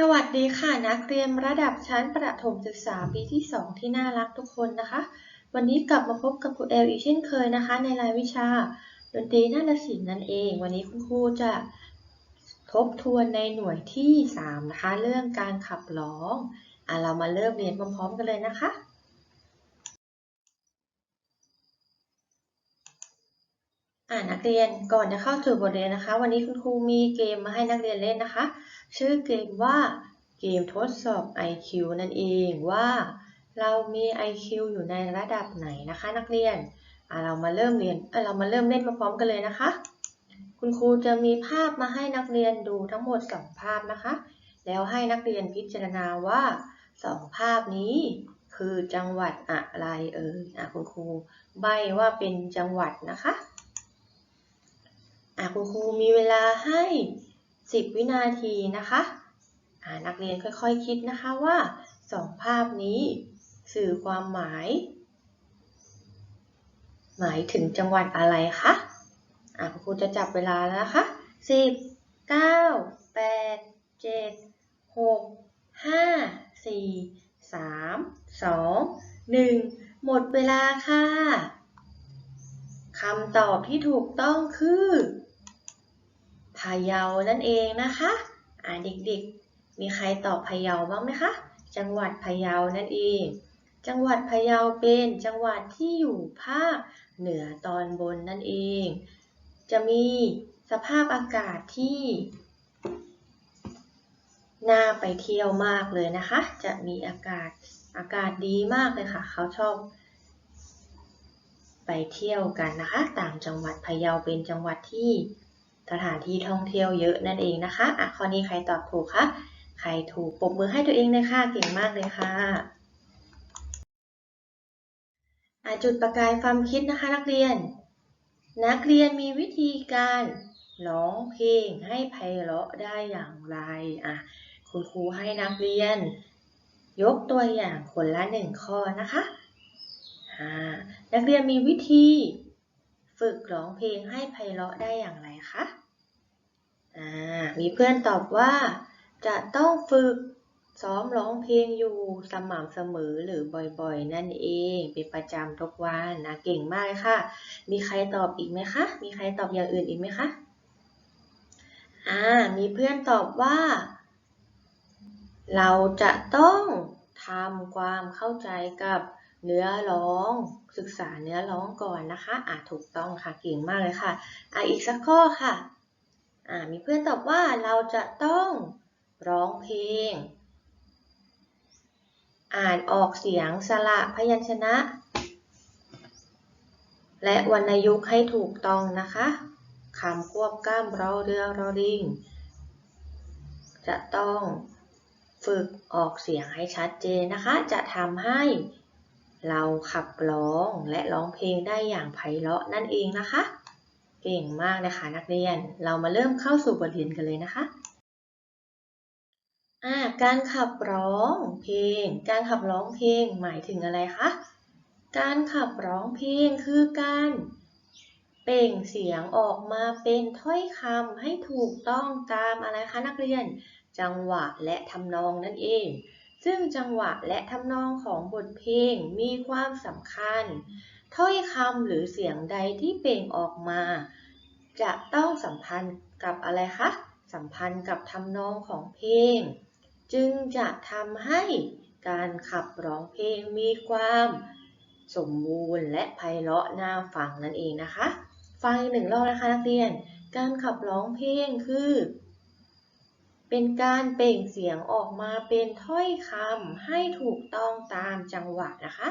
สวัสดีค่ะนักเรียนระดับชั้นประถมศึกษาปีที่ 2 ที่น่ารักทุกคนนะคะ วันนี้กลับมาพบกับครูแอลอีกเช่นเคยนะคะ ในรายวิชาดนตรีนาฏศิลป์นั่นเอง วันนี้คุณครูจะทบทวนในหน่วยที่ 3 นะคะ เรื่องการขับร้องอะเรามาเริ่มเรียนพร้อมๆกันเลยนะคะอ่านักเรียนก่อนจะเข้าสู่บทเรียนนะคะ วันนี้คุณครูมีเกมมาให้นักเรียนเล่นนะคะ ชื่อเกมว่าเกมทดสอบ IQ นั่นเองว่าเรามี IQ อยู่ในระดับไหนนะคะนักเรียนเรามาเริ่มเรียนเเรามาเริ่มเล่นมาพร้อมกันเลยนะคะ คุณครูจะมีภาพมาให้นักเรียนดูทั้งหมด2ภาพนะคะ แล้วให้นักเรียนพิจารณาว่า2ภาพนี้ คือจังหวัดอะไรเอ่ยอะคุณครูใบว่าเป็นจังหวัดนะคะอะคุณครูมีเวลาให้ 10 วินาทีนะคะนักเรียนค่อยๆคคิดนะคะว่าสองภาพนี้สื่อความหมาย หมายถึงจังหวัดอะไรคะอะคุณครูจะจับเวลาแล้วนะคะ 10 9 8 7 6 5 4 3 2 1 หมดเวลาค่ะคำตอบที่ถูกต้องคือ พะเยานั่นเองนะคะอ่าเด็กๆ มีใครตอบพะเยาบ้างไหมคะ จังหวัดพะเยานั่นเอง จังหวัดพะเยาเป็นจังหวัดที่อยู่ภาคเหนือตอนบนนั่นเอง จะมีสภาพอากาศที่น่าไปเที่ยวมากเลยนะคะ จะมีอากาศอากาศดีมากเลยค่ะ เขาชอบ ไปเที่ยวกันนะคะ ต่างจังหวัดพะเยาเป็นจังหวัดที่ สถานที่ท่องเที่ยวเยอะนั่นเองนะคะอะข้อนี้ใครตอบถูกคะใครถูกปรบมือให้ตัวเองเลยค่ะเก่งมากเลยค่ะจุดประกายความคิดนะคะนักเรียน นักเรียนมีวิธีการร้องเพลงให้ไพเราะได้อย่างไรอะคุณครูให้นักเรียน ยกตัวอย่างคนละหนึ่งข้อนะคะนักเรียนมีวิธี ฝึกร้องเพลงให้ไพเราะได้อย่างไรคะอ่ามีเพื่อนตอบว่า จะต้องฝึกซ้อมร้องเพลงอยู่สม่ำเสมอหรือบ่อยๆ นั่นเอง เป็นประจำทุกวันนะเก่งมากค่ะ มีใครตอบอีกไหมคะ มีใครตอบอย่างอื่นอีกไหมคะอ่ามีเพื่อนตอบว่า เราจะต้องทำความเข้าใจกับเนื้อร้อง ศึกษาเนื้อร้องก่อนนะคะ อ่าถูกต้องค่ะ เก่งมากเลยค่ะ อ่าอีกสักข้อค่ะ อ่ามีเพื่อนตอบว่าเราจะต้องร้องเพลง อ่านออกเสียงสระพยัญชนะ และวรรณยุกต์ให้ถูกต้องนะคะคำควบกล้ามรอเรือรอลิงจะต้องฝึกออกเสียงให้ชัดเจนนะคะ จะทำให้ เราขับร้องและร้องเพลงได้อย่างไพเราะนั่นเองนะคะ เก่งมากนะคะนักเรียน เรามาเริ่มเข้าสู่บทเรียนกันเลยนะคะการขับร้องเพลง การขับร้องเพลงหมายถึงอะไรคะ การขับร้องเพลงคือการเปล่งเสียงออกมาเป็นถ้อยคำให้ถูกต้องตามอะไรคะนักเรียน จังหวะและทำนองนั่นเอง ซึ่งจังหวะและทำนองของบทเพลงมีความสำคัญ ถ้อยคำหรือเสียงใดที่เปล่งออกมา จะต้องสัมพันธ์กับอะไรคะ สัมพันธ์กับทำนองของเพลง จึงจะทำให้การขับร้องเพลงมีความสมบูรณ์และไพเราะน่าฟังนั่นเองนะคะ ฟังอีกหนึ่งรอบนะคะนักเรียน การขับร้องเพลงคือ เป็นการเปล่งเสียงออกมาเป็นถ้อยคำให้ถูกต้องตามจังหวะนะคะ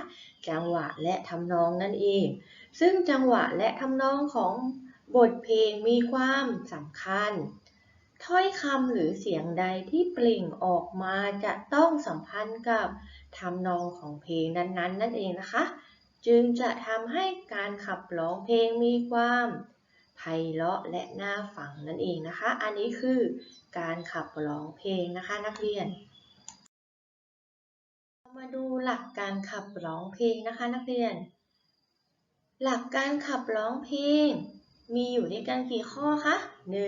จังหวะและทำนองนั่นเอง ซึ่งจังหวะและทำนองของบทเพลงมีความสำคัญ ถ้อยคำหรือเสียงใดที่เปล่งออกมาจะต้องสัมพันธ์กับทำนองของเพลงนั้นๆ นั่นเองนะคะ จึงจะทำให้การขับร้องเพลงมีความ เราะและน่าฟังนั่นเองนะคะ อันนี้คือการขับร้องเพลงนะคะนักเรียน มาดูหลักการขับร้องเพลงนะคะนักเรียน หลักการขับร้องเพลง มีอยู่ด้วยกันกี่ข้อคะ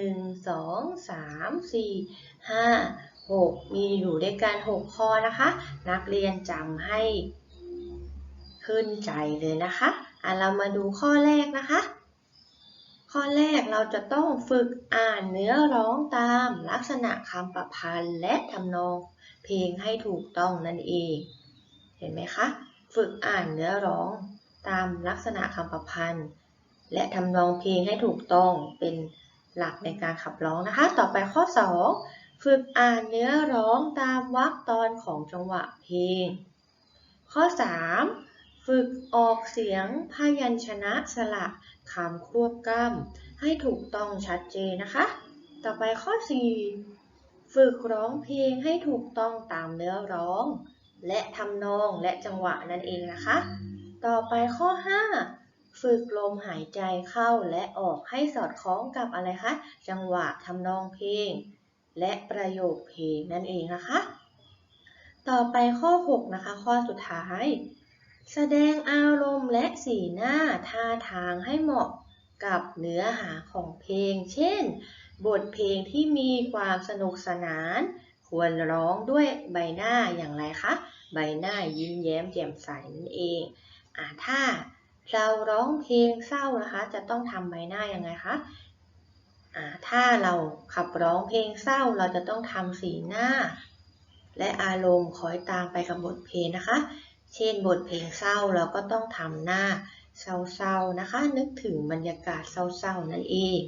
1 2 3 4 5 6 มีอยู่ด้วยกัน 6 ข้อนะคะ นักเรียนจำให้ขึ้นใจเลยนะคะอะเรามาดูข้อแรกนะคะ ข้อแรกเราจะต้องฝึกอ่านเนื้อร้องตามลักษณะคำประพันธ์และทำนอง เพลงให้ถูกต้องนั่นเอง เห็นไหมคะ ฝึกอ่านเนื้อร้องตามลักษณะคำประพันธ์ และทำนองเพลงให้ถูกต้องเป็นหลักในการขับร้องนะคะ ต่อไปข้อ 2 ฝึกอ่านเนื้อร้องตามวรรคตอนของจังหวะเพลง ข้อ 3 ฝึกออกเสียงพยัญชนะสระ คำควบกล้ำให้ถูกต้องชัดเจนนะคะ ต่อไปข้อ 4 ฝึกร้องเพลงให้ถูกต้องตามเนื้อร้อง และทำนองและจังหวะนั่นเองนะคะ ต่อไปข้อ 5 ฝึกลมหายใจเข้าและออกให้สอดคล้องกับอะไรคะ จังหวะทำนองเพลง และประโยคเพลงนั่นเองนะคะ ต่อไปข้อ 6 นะคะ ข้อสุดท้าย แสดงอารมณ์ สีหน้าท่าทางให้เหมาะกับเนื้อหาของเพลง เช่น บทเพลงที่มีความสนุกสนาน ควรร้องด้วยใบหน้าอย่างไรคะ ใบหน้ายิ้มแย้มแจ่มใสนั่นเองอ่าถ้าเราร้องเพลงเศร้านะคะ จะต้องทำใบหน้ายังไงคะอ่าถ้าเราขับร้องเพลงเศร้าเราจะต้องทำสีหน้า และอารมณ์คอยตามไปกับบทเพลงนะคะ เช่นบทเพลงเศร้าเราก็ต้องทำหน้าเศร้าๆนะคะ นึกถึงบรรยากาศเศร้าๆนั่นเอง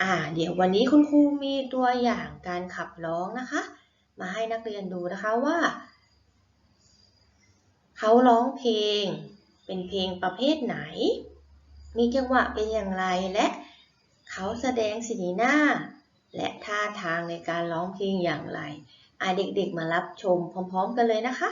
อ่าเดี๋ยววันนี้คุณครูมีตัวอย่างการขับร้องนะคะ มาให้นักเรียนดูนะคะว่า เขาร้องเพลง เป็นเพลงประเภทไหน มีจังหวะเป็นอย่างไรและเขาแสดงสีหน้า และท่าทางในการร้องเพลงอย่างไรอ่าเด็กๆมารับชมพร้อม ๆ กันเลยนะคะ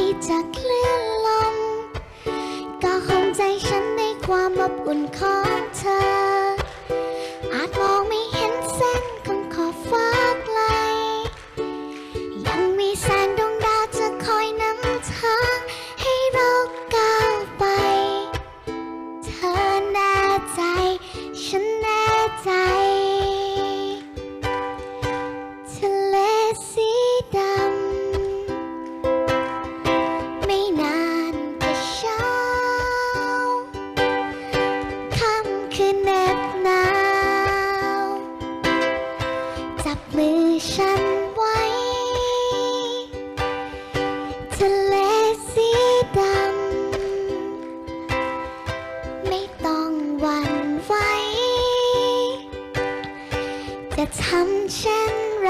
ที่จะเคลื่อนลม ก็คงใจฉันในความอบอุ่นของเธอ อาจมองไม่เห็นเส้นของขอบฟ้าไกล ยังมีแสงดวงดาวจะคอยนำทางให้เราก้าวไป เธอแน่ใจ ฉันแน่ใจทะเลสี จะทำเช่นไร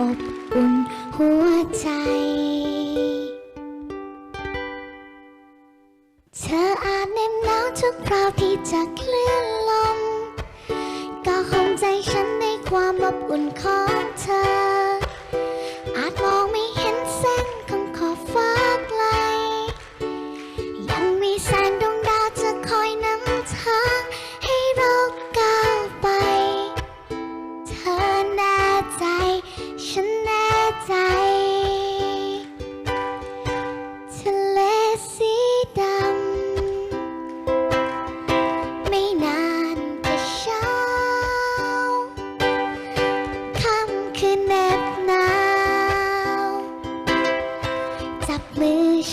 อ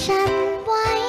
มือ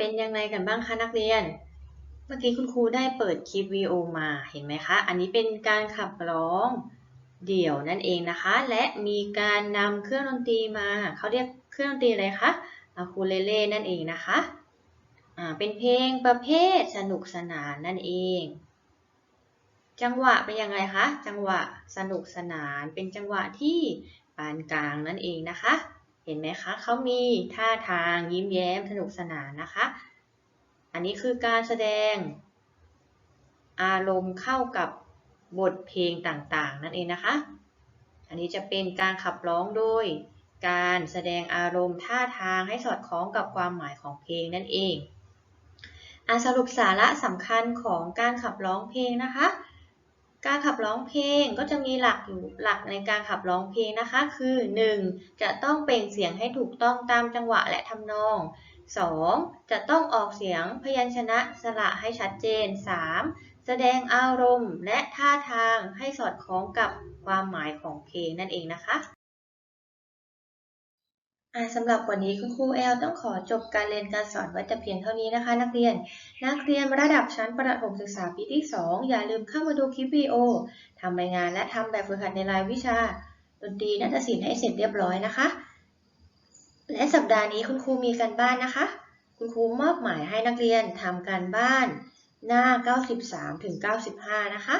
เป็นยังไงกันบ้างคะนักเรียน เมื่อกี้คุณครูได้เปิดคลิปวิดีโอมาเห็นไหมคะ อันนี้เป็นการขับร้องเดี่ยวนั่นเองนะคะ และมีการนำเครื่องดนตรีมา เขาเรียกเครื่องดนตรีอะไรคะอะคูเลเล่นั่นเองนะคะอ่าเป็นเพลงประเภทสนุกสนานนั่นเอง จังหวะเป็นยังไงคะ จังหวะสนุกสนานเป็นจังหวะที่ปานกลางนั่นเองนะคะ เห็นไหมคะเขามีท่าทางยิ้มแย้มสนุกสนานนะคะ อันนี้คือการแสดง อารมณ์เข้ากับบทเพลงต่างๆ นั่นเองนะคะ อันนี้จะเป็นการขับร้องโดยการแสดงอารมณ์ท่าทางให้สอดคล้องกับความหมายของเพลงนั่นเองอสรุปสาระสำคัญของการขับร้องเพลงนะคะ การขับร้องเพลงก็จะมีหลักอยู่หลักในการขับร้องเพลงนะคะ คือ 1. จะต้องเปล่งเสียงให้ถูกต้องตามจังหวะและทำนอง 2. จะต้องออกเสียงพยัญชนะสระให้ชัดเจน 3. แสดงอารมณ์และท่าทางให้สอดคล้องกับความหมายของเพลงนั่นเองนะคะ สำหรับวันนี้คุณครูแอลต้องขอจบการเรียนการสอนไว้แต่เพียงเท่านี้นะคะ นักเรียน นักเรียนระดับชั้นประถมศึกษาปีที่ 2 อย่าลืมเข้ามาดูคลิปวิดีโอทำรายงานและทำแบบฝึกหัดในรายวิชาดนตรีนาฏศิลป์ให้เสร็จเรียบร้อยนะคะ และสัปดาห์นี้คุณครูมีการบ้านนะคะ คุณครูมอบหมายให้นักเรียนทำการบ้านหน้า 93ถึง95 นะคะ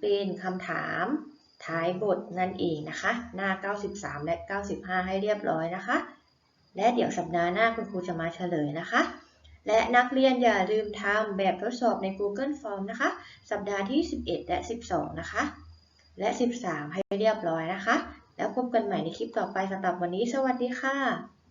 เป็นคำถาม ท้ายบทนั่นเองนะคะ หน้า 93 และ 95 ให้เรียบร้อยนะคะ และเดี๋ยวสัปดาห์หน้าคุณครูจะมาเฉลยนะคะ และนักเรียนอย่าลืมทำแบบทดสอบใน Google Form นะคะ สัปดาห์ที่ 11 และ 12 นะคะ และ 13 ให้เรียบร้อยนะคะ แล้วพบกันใหม่ในคลิปต่อไปสำหรับวันนี้ สวัสดีค่ะ